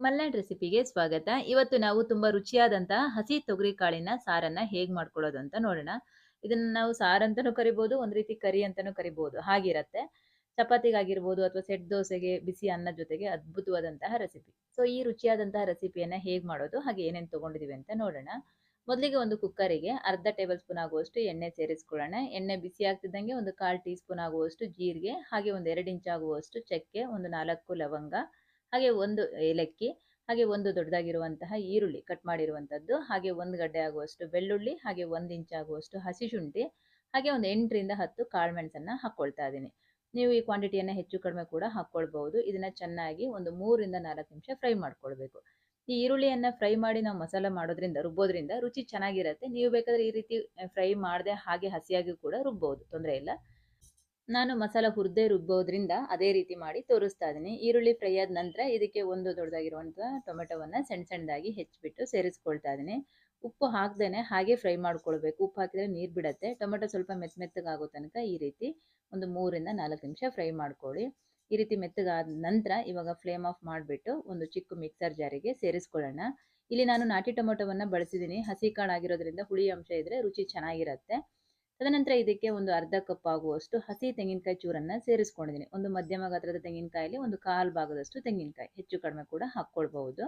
ಮಲ್ನಾಡ್ ರೆಸಿಪಿಗೆ ಸ್ವಾಗತ. ಇವತ್ತು ನಾವು ತುಂಬಾ ರುಚಿಯಾದಂತಹ ಹಸಿ ತೊಗರಿ ಕಾಳಿನ ಸಾರನ್ನ ಹೇಗ್ ಮಾಡ್ಕೊಳ್ಳೋದು ಅಂತ ನೋಡೋಣ. ಇದನ್ನ ನಾವು ಸಾರ್ ಅಂತಾನೂ ಕರಿಬಹುದು ಒಂದ್ ರೀತಿ ಕರಿ ಅಂತಾನೂ ಕರಿಬಹುದು ಹಾಗಿರತ್ತೆ. ಚಪಾತಿಗಾಗಿರ್ಬೋದು ಅಥವಾ ಸೆಟ್ ದೋಸೆಗೆ ಬಿಸಿ ಅನ್ನ ಜೊತೆಗೆ ಅದ್ಭುತವಾದಂತಹ ರೆಸಿಪಿ. ಸೊ ಈ ರುಚಿಯಾದಂತಹ ರೆಸಿಪಿಯನ್ನ ಹೇಗ್ ಮಾಡೋದು, ಹಾಗೆ ಏನೇನು ತಗೊಂಡಿದೀವಿ ಅಂತ ನೋಡೋಣ. ಮೊದಲಿಗೆ ಒಂದು ಕುಕ್ಕರಿಗೆ ಅರ್ಧ ಟೇಬಲ್ ಸ್ಪೂನ್ ಆಗುವಷ್ಟು ಎಣ್ಣೆ ಸೇರಿಸ್ಕೊಳ್ಳೋಣ. ಎಣ್ಣೆ ಬಿಸಿ ಆಗ್ತಿದ್ದಂಗೆ ಒಂದು ಕಾಲ್ ಟೀ ಸ್ಪೂನ್ ಆಗುವಷ್ಟು ಜೀರಿಗೆ, ಹಾಗೆ ಒಂದು ಎರಡು ಇಂಚ್ ಆಗುವಷ್ಟು ಚಕ್ಕೆ, ಒಂದು ನಾಲ್ಕು ಲವಂಗ ಹಾಗೆ ಒಂದು ಏಲಕ್ಕಿ, ಹಾಗೆ ಒಂದು ದೊಡ್ಡದಾಗಿರುವಂತಹ ಈರುಳ್ಳಿ ಕಟ್ ಮಾಡಿರುವಂಥದ್ದು ಹಾಗೆ ಒಂದು ಗಡ್ಡೆ ಆಗುವಷ್ಟು ಬೆಳ್ಳುಳ್ಳಿ, ಹಾಗೆ ಒಂದು ಇಂಚ್ ಆಗುವಷ್ಟು ಹಸಿ ಶುಂಠಿ, ಹಾಗೆ ಒಂದು ಎಂಟರಿಂದ ಹತ್ತು ಕಾಳುಮೆಣಸನ್ನು ಹಾಕ್ಕೊಳ್ತಾ ಇದ್ದೀನಿ. ನೀವು ಈ ಕ್ವಾಂಟಿಟಿಯನ್ನು ಹೆಚ್ಚು ಕಡಿಮೆ ಕೂಡ ಹಾಕೊಳ್ಬಹುದು. ಇದನ್ನ ಚೆನ್ನಾಗಿ ಒಂದು ಮೂರಿಂದ ನಾಲ್ಕು ನಿಮಿಷ ಫ್ರೈ ಮಾಡ್ಕೊಳ್ಬೇಕು. ಈ ಈರುಳ್ಳಿಯನ್ನು ಫ್ರೈ ಮಾಡಿ ನಾವು ಮಸಾಲ ಮಾಡೋದ್ರಿಂದ, ರುಬ್ಬೋದ್ರಿಂದ ರುಚಿ ಚೆನ್ನಾಗಿರುತ್ತೆ. ನೀವು ಬೇಕಾದ್ರೆ ಈ ರೀತಿ ಫ್ರೈ ಮಾಡದೆ ಹಾಗೆ ಹಸಿಯಾಗಿ ಕೂಡ ರುಬ್ಬೋದು, ತೊಂದರೆ ಇಲ್ಲ. ನಾನು ಮಸಾಲ ಹುರಿದೇ ರುಬ್ಬೋದ್ರಿಂದ ಅದೇ ರೀತಿ ಮಾಡಿ ತೋರಿಸ್ತಾ ಇದ್ದೀನಿ. ಈರುಳ್ಳಿ ಫ್ರೈ ಆದ ನಂತರ ಇದಕ್ಕೆ ಒಂದು ದೊಡ್ಡದಾಗಿರುವಂಥ ಟೊಮೆಟೊವನ್ನು ಸಣ್ಣ ಸಣ್ಣದಾಗಿ ಹೆಚ್ಚಿಬಿಟ್ಟು ಸೇರಿಸ್ಕೊಳ್ತಾ ಇದ್ದೀನಿ. ಉಪ್ಪು ಹಾಕ್ದೇನೆ ಹಾಗೆ ಫ್ರೈ ಮಾಡ್ಕೊಳ್ಬೇಕು. ಉಪ್ಪು ಹಾಕಿದರೆ ನೀರು ಬಿಡುತ್ತೆ. ಟೊಮೆಟೊ ಸ್ವಲ್ಪ ಮೆತ್ತ ಮೆತ್ತಗಾಗೋ ತನಕ ಈ ರೀತಿ ಒಂದು ಮೂರಿಂದ ನಾಲ್ಕು ನಿಮಿಷ ಫ್ರೈ ಮಾಡ್ಕೊಳ್ಳಿ. ಈ ರೀತಿ ಮೆತ್ತಗಾದ ನಂತರ ಇವಾಗ ಫ್ಲೇಮ್ ಆಫ್ ಮಾಡಿಬಿಟ್ಟು ಒಂದು ಚಿಕ್ಕ ಮಿಕ್ಸರ್ ಜಾರಿಗೆ ಸೇರಿಸ್ಕೊಳ್ಳೋಣ. ಇಲ್ಲಿ ನಾನು ನಾಟಿ ಟೊಮೊಟೊವನ್ನು ಬಳಸಿದ್ದೀನಿ. ಹಸಿ ಕಾಳಾಗಿರೋದ್ರಿಂದ ಹುಳಿ ಅಂಶ ಇದ್ರೆ ರುಚಿ ಚೆನ್ನಾಗಿರುತ್ತೆ. ತದನಂತರ ಇದಕ್ಕೆ ಒಂದು ಅರ್ಧ ಕಪ್ ಆಗುವಷ್ಟು ಹಸಿ ತೆಂಗಿನಕಾಯಿ ಚೂರನ್ನ ಸೇರಿಸ್ಕೊಂಡಿದ್ದೀನಿ. ಒಂದು ಮಧ್ಯಮ ಗಾತ್ರದ ತೆಂಗಿನಕಾಯಲ್ಲಿ ಒಂದು ಕಾಲು ಭಾಗದಷ್ಟು ತೆಂಗಿನಕಾಯಿ, ಹೆಚ್ಚು ಕಡಿಮೆ ಕೂಡ ಹಾಕ್ಕೊಳ್ಬಹುದು.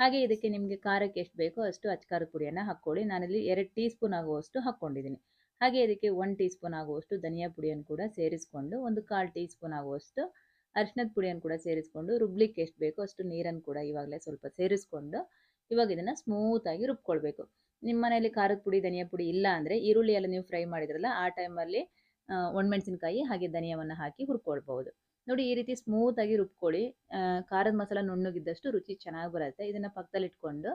ಹಾಗೆ ಇದಕ್ಕೆ ನಿಮಗೆ ಖಾರಕ್ಕೆ ಎಷ್ಟು ಬೇಕೋ ಅಷ್ಟು ಅಚ್ಕಾರದ ಪುಡಿಯನ್ನು ಹಾಕ್ಕೊಳ್ಳಿ. ನಾನಿಲ್ಲಿ ಎರಡು ಟೀ ಸ್ಪೂನ್ ಆಗುವಷ್ಟು ಹಾಕ್ಕೊಂಡಿದ್ದೀನಿ. ಹಾಗೆ ಇದಕ್ಕೆ ಒನ್ ಟೀ ಸ್ಪೂನ್ ಆಗುವಷ್ಟು ಧನಿಯಾ ಪುಡಿಯನ್ನು ಕೂಡ ಸೇರಿಸ್ಕೊಂಡು, ಒಂದು ಕಾಲು ಟೀ ಸ್ಪೂನ್ ಆಗುವಷ್ಟು ಅರಿಶಿನದ ಪುಡಿಯನ್ನು ಕೂಡ ಸೇರಿಸ್ಕೊಂಡು, ರುಬ್ಲಿಕ್ಕೆ ಎಷ್ಟು ಬೇಕೋ ಅಷ್ಟು ನೀರನ್ನು ಕೂಡ ಇವಾಗಲೇ ಸ್ವಲ್ಪ ಸೇರಿಸ್ಕೊಂಡು, ಇವಾಗ ಇದನ್ನು ಸ್ಮೂತಾಗಿ ರುಬ್ಕೊಳ್ಬೇಕು. ನಿಮ್ಮ ಮನೆಯಲ್ಲಿ ಖಾರದ ಪುಡಿ, ಧನಿಯಾ ಪುಡಿ ಇಲ್ಲ ಅಂದರೆ ಈರುಳ್ಳಿ ಎಲ್ಲ ನೀವು ಫ್ರೈ ಮಾಡಿದ್ರಲ್ಲ, ಆ ಟೈಮಲ್ಲಿ ಒಣಮೆಣಸಿನ್ಕಾಯಿ ಹಾಗೆ ಧನಿಯಾವನ್ನು ಹಾಕಿ ಹುರ್ಕೊಳ್ಬಹುದು. ನೋಡಿ ಈ ರೀತಿ ಸ್ಮೂತಾಗಿ ರುಬ್ಕೊಳ್ಳಿ. ಖಾರದ ಮಸಾಲ ನುಣ್ಣಗಿದ್ದಷ್ಟು ರುಚಿ ಚೆನ್ನಾಗಿ ಬರುತ್ತೆ. ಇದನ್ನು ಪಕ್ಕದಲ್ಲಿ ಇಟ್ಕೊಂಡು,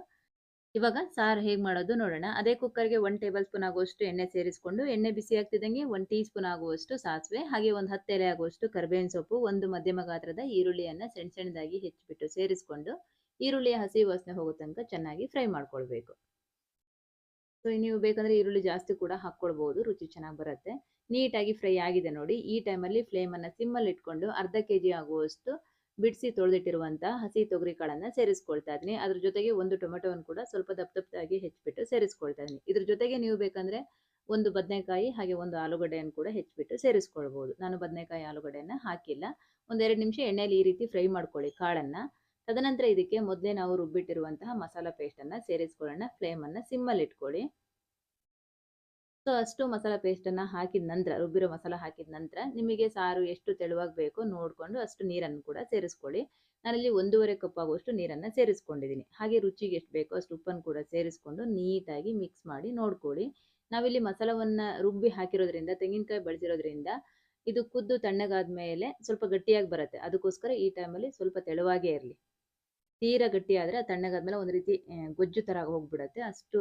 ಇವಾಗ ಸಾರು ಹೇಗೆ ಮಾಡೋದು ನೋಡೋಣ. ಅದೇ ಕುಕ್ಕರ್ಗೆ ಒನ್ ಟೇಬಲ್ ಸ್ಪೂನ್ ಆಗುವಷ್ಟು ಎಣ್ಣೆ ಸೇರಿಸ್ಕೊಂಡು, ಎಣ್ಣೆ ಬಿಸಿ ಆಗ್ತಿದ್ದಂಗೆ ಒಂದು ಟೀ ಸ್ಪೂನ್ ಆಗುವಷ್ಟು ಸಾಸಿವೆ, ಹಾಗೆ ಒಂದು ಹತ್ತು ಎಲೆ ಆಗುವಷ್ಟು ಕರ್ಬೇವಿನ ಸೊಪ್ಪು, ಒಂದು ಮಧ್ಯಮ ಗಾತ್ರದ ಈರುಳ್ಳಿಯನ್ನು ಸಣ್ಣ ಸಣ್ಣದಾಗಿ ಹೆಚ್ಚಿಬಿಟ್ಟು ಸೇರಿಸ್ಕೊಂಡು ಈರುಳ್ಳಿಯ ಹಸಿ ವಾಸನೆ ಹೋಗೋ ತನಕ ಚೆನ್ನಾಗಿ ಫ್ರೈ ಮಾಡ್ಕೊಳ್ಬೇಕು. ಸೊ ನೀವು ಬೇಕಂದ್ರೆ ಈರುಳ್ಳಿ ಜಾಸ್ತಿ ಕೂಡ ಹಾಕ್ಕೊಳ್ಬಹುದು ರುಚಿ ಚೆನ್ನಾಗಿ ಬರುತ್ತೆ. ನೀಟಾಗಿ ಫ್ರೈ ಆಗಿದೆ ನೋಡಿ, ಈ ಟೈಮಲ್ಲಿ ಫ್ಲೇಮನ್ನು ಸಿಮ್ಮಲ್ಲಿ ಇಟ್ಕೊಂಡು ಅರ್ಧ ಕೆ ಜಿ ಆಗುವಷ್ಟು ಬಿಡಿಸಿ ತೊಳೆದಿಟ್ಟಿರುವಂತಹ ಹಸಿ ತೊಗರಿ ಕಾಳನ್ನು ಸೇರಿಸ್ಕೊಳ್ತಾ ಇದ್ದೀನಿ. ಅದ್ರ ಜೊತೆಗೆ ಒಂದು ಟೊಮೆಟೊವನ್ನು ಕೂಡ ಸ್ವಲ್ಪ ದಪ್ಪ ದಪ್ಪದಾಗಿ ಹೆಚ್ಚಿಬಿಟ್ಟು ಸೇರಿಸ್ಕೊಳ್ತಾ ಇದ್ದೀನಿ. ಇದ್ರ ಜೊತೆಗೆ ನೀವು ಬೇಕಂದ್ರೆ ಒಂದು ಬದನೆಕಾಯಿ ಹಾಗೆ ಒಂದು ಆಲೂಗಡ್ಡೆಯನ್ನು ಕೂಡ ಹೆಚ್ಚಿಬಿಟ್ಟು ಸೇರಿಸ್ಕೊಳ್ಬಹುದು ನಾನು ಬದನೆಕಾಯಿ ಆಲೂಗಡ್ಡೆಯನ್ನು ಹಾಕಿಲ್ಲ. ಒಂದೆರಡು ನಿಮಿಷ ಎಣ್ಣೆಯಲ್ಲಿ ಈ ರೀತಿ ಫ್ರೈ ಮಾಡ್ಕೊಳ್ಳಿ ಕಾಳನ್ನು. ತದನಂತರ ಇದಕ್ಕೆ ಮೊದಲೇ ನಾವು ರುಬ್ಬಿಟ್ಟಿರುವಂತಹ ಮಸಾಲ ಪೇಸ್ಟನ್ನು ಸೇರಿಸ್ಕೊಳ್ಳೋಣ. ಫ್ಲೇಮನ್ನು ಸಿಮ್ಮಲ್ಲಿ ಇಟ್ಕೊಳ್ಳಿ ಸೊ, ಅಷ್ಟು ಮಸಾಲ ಪೇಸ್ಟನ್ನು ಹಾಕಿದ ನಂತರ, ರುಬ್ಬಿರೋ ಮಸಾಲ ಹಾಕಿದ ನಂತರ ನಿಮಗೆ ಸಾರು ಎಷ್ಟು ತೆಳುವಾಗಿ ಬೇಕೋ ನೋಡಿಕೊಂಡು ಅಷ್ಟು ನೀರನ್ನು ಕೂಡ ಸೇರಿಸ್ಕೊಳ್ಳಿ. ನಾನಲ್ಲಿ ಒಂದೂವರೆ ಕಪ್ ಆಗುವಷ್ಟು ನೀರನ್ನು ಸೇರಿಸ್ಕೊಂಡಿದ್ದೀನಿ. ಹಾಗೆ ರುಚಿಗೆ ಎಷ್ಟು ಬೇಕೋ ಅಷ್ಟು ಉಪ್ಪನ್ನು ಕೂಡ ಸೇರಿಸ್ಕೊಂಡು ನೀಟಾಗಿ ಮಿಕ್ಸ್ ಮಾಡಿ ನೋಡ್ಕೊಳ್ಳಿ. ನಾವಿಲ್ಲಿ ಮಸಾಲವನ್ನು ರುಬ್ಬಿ ಹಾಕಿರೋದ್ರಿಂದ, ತೆಂಗಿನಕಾಯಿ ಬಳಸಿರೋದ್ರಿಂದ ಇದು ಕುದ್ದು ತಣ್ಣಗಾದ ಮೇಲೆ ಸ್ವಲ್ಪ ಗಟ್ಟಿಯಾಗಿ ಬರುತ್ತೆ. ಅದಕ್ಕೋಸ್ಕರ ಈ ಟೈಮಲ್ಲಿ ಸ್ವಲ್ಪ ತೆಳುವಾಗೇ ಇರಲಿ. ತೀರಾ ಗಟ್ಟಿ ಆದರೆ ತಣ್ಣಗಾದ್ಮೇಲೆ ಒಂದು ರೀತಿ ಗೊಜ್ಜು ಥರ ಹೋಗ್ಬಿಡತ್ತೆ. ಅಷ್ಟು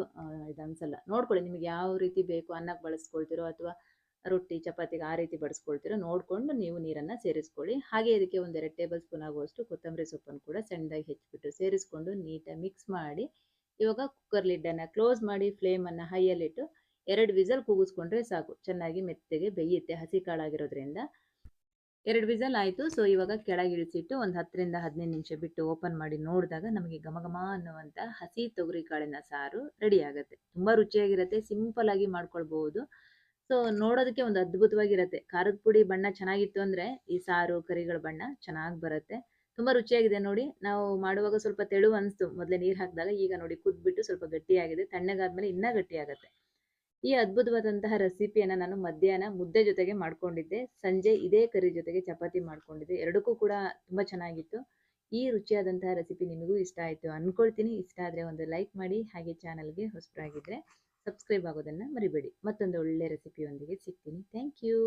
ಇದು ಅನ್ಸಲ್ಲ. ನೋಡ್ಕೊಳ್ಳಿ ನಿಮಗೆ ಯಾವ ರೀತಿ ಬೇಕು ಅನ್ನಕ್ಕೆ ಬಳಸ್ಕೊಳ್ತಿರೋ ಅಥವಾ ರೊಟ್ಟಿ, ಚಪಾತಿಗೆ ಆ ರೀತಿ ಬಡಿಸ್ಕೊಳ್ತಿರೋ ನೋಡಿಕೊಂಡು ನೀವು ನೀರನ್ನು ಸೇರಿಸ್ಕೊಳ್ಳಿ. ಹಾಗೆ ಇದಕ್ಕೆ ಒಂದೆರಡು ಟೇಬಲ್ ಸ್ಪೂನ್ ಆಗುವಷ್ಟು ಕೊತ್ತಂಬರಿ ಸೊಪ್ಪನ್ನು ಕೂಡ ಸಣ್ಣದಾಗಿ ಹೆಚ್ಚಿಬಿಟ್ಟು ಸೇರಿಸ್ಕೊಂಡು ನೀಟಾಗಿ ಮಿಕ್ಸ್ ಮಾಡಿ, ಇವಾಗ ಕುಕ್ಕರ್ ಲಿಡ್ಡನ್ನು ಕ್ಲೋಸ್ ಮಾಡಿ ಫ್ಲೇಮನ್ನು ಹೈಯಲ್ಲಿಟ್ಟು ಎರಡು ವಿಸಲ್ ಕೂಗಿಸ್ಕೊಂಡ್ರೆ ಸಾಕು. ಚೆನ್ನಾಗಿ ಮೆತ್ತಗೆ ಬೇಯುತ್ತೆ, ಹಸಿ ಕಾಳಾಗಿರೋದ್ರಿಂದ. ಎರಡು ವಿಸಲ್ ಆಯಿತು. ಸೊ ಇವಾಗ ಕೆಳಗೆ ಇಳಿಸಿಟ್ಟು ಒಂದು ಹತ್ತರಿಂದ ಹದಿನೈದು ನಿಮಿಷ ಬಿಟ್ಟು ಓಪನ್ ಮಾಡಿ ನೋಡಿದಾಗ ನಮಗೆ ಗಮಗಮ ಅನ್ನುವಂಥ ಹಸಿ ತೊಗರಿ ಕಾಳಿನ ಸಾರು ರೆಡಿ ಆಗುತ್ತೆ. ತುಂಬ ರುಚಿಯಾಗಿರುತ್ತೆ ಸಿಂಪಲ್ ಆಗಿ ಮಾಡ್ಕೊಳ್ಬಹುದು. ಸೊ ನೋಡೋದಕ್ಕೆ ಒಂದು ಅದ್ಭುತವಾಗಿರುತ್ತೆ. ಖಾರದ ಪುಡಿ ಬಣ್ಣ ಚೆನ್ನಾಗಿತ್ತು ಅಂದರೆ ಈ ಸಾರು, ಕರಿಗಳ ಬಣ್ಣ ಚೆನ್ನಾಗಿ ಬರುತ್ತೆ. ತುಂಬ ರುಚಿಯಾಗಿದೆ ನೋಡಿ. ನಾವು ಮಾಡುವಾಗ ಸ್ವಲ್ಪ ತೆಳು ಅನಿಸ್ತು. ಮೊದಲೇ ನೀರು ಹಾಕಿದಾಗ ಈಗ ನೋಡಿ ಕುದ್ಬಿಟ್ಟು ಸ್ವಲ್ಪ ಗಟ್ಟಿಯಾಗಿದೆ. ತಣ್ಣಗಾದ್ಮೇಲೆ ಇನ್ನೂ ಗಟ್ಟಿಯಾಗುತ್ತೆ. ಈ ಅದ್ಭುತವಾದಂತಹ ರೆಸಿಪಿಯನ್ನು ನಾನು ಮಧ್ಯಾಹ್ನ ಮುದ್ದೆ ಜೊತೆಗೆ ಮಾಡ್ಕೊಂಡಿದ್ದೆ. ಸಂಜೆ ಇದೇ ಕರಿ ಜೊತೆಗೆ ಚಪಾತಿ ಮಾಡ್ಕೊಂಡಿದ್ದೆ. ಎರಡಕ್ಕೂ ಕೂಡ ತುಂಬ ಚೆನ್ನಾಗಿತ್ತು. ಈ ರುಚಿಯಾದಂತಹ ರೆಸಿಪಿ ನಿಮಗೂ ಇಷ್ಟ ಆಯಿತು ಅಂದ್ಕೊಳ್ತೀನಿ ಇಷ್ಟ ಆದರೆ ಒಂದು ಲೈಕ್ ಮಾಡಿ, ಹಾಗೆ ಚಾನಲ್ಗೆ ಹೊಸಬರಾಗಿದ್ದರೆ ಸಬ್ಸ್ಕ್ರೈಬ್ ಆಗೋದನ್ನು ಮರಿಬೇಡಿ. ಮತ್ತೊಂದು ಒಳ್ಳೆ ರೆಸಿಪಿಯೊಂದಿಗೆ ಸಿಗ್ತೀನಿ. Thank you